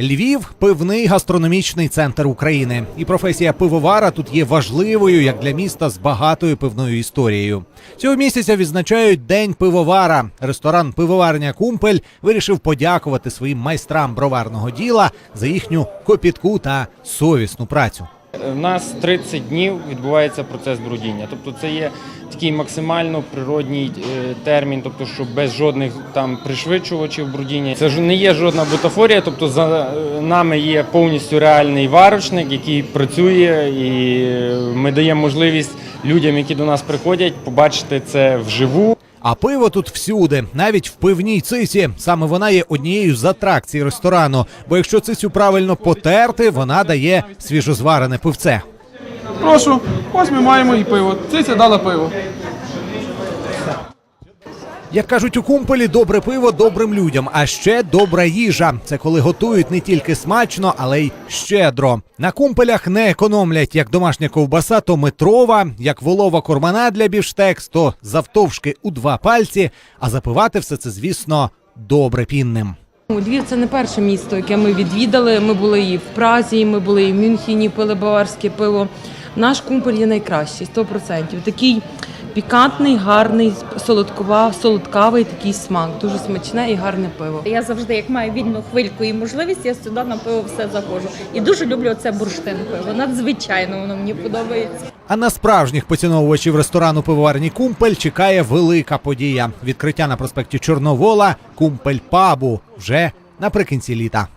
Львів пивний гастрономічний центр України, і професія пивовара тут є важливою як для міста з багатою пивною історією. Цього місяця відзначають День пивовара. Ресторан Пивоварня Кумпель вирішив подякувати своїм майстрам броварного діла за їхню копітку та совісну працю. У нас 30 днів відбувається процес брудіння. Тобто це є такий максимально природній е, термін, тобто що без жодних там пришвидшувачів брудіння. Це ж не є жодна бутафорія, тобто за е, нами є повністю реальний варочник, який працює, і е, ми даємо можливість людям, які до нас приходять, побачити це вживу. А пиво тут всюди, навіть в пивній цисі. Саме вона є однією з атракцій ресторану. Бо якщо цисю правильно потерти, вона дає свіжозварене пивце. Прошу, ось ми маємо і пиво. Циця дала пиво. Як кажуть у кумполі, добре пиво добрим людям, а ще добра їжа. Це коли готують не тільки смачно, але й щедро. На кумпелях не економлять як домашня ковбаса, то метрова, як волова кормана для біштекс, то завтовшки у два пальці. А запивати все це, звісно, добре пінним. Львів це не перше місто, яке ми відвідали. Ми були і в Празі, ми були і в Мюнхені, пили баварське пиво. Наш кумпель є найкращий, 100%. Такий пікантний, гарний, солодкова, солодкавий такий смак. Дуже смачне і гарне пиво. Я завжди, як маю вільну хвильку і можливість, я сюди на пиво все заходжу. І дуже люблю це бурштин пиво. Надзвичайно воно мені подобається. А на справжніх поціновувачів ресторану пивоварні Кумпель чекає велика подія. Відкриття на проспекті Чорновола Кумпель Пабу вже наприкінці літа.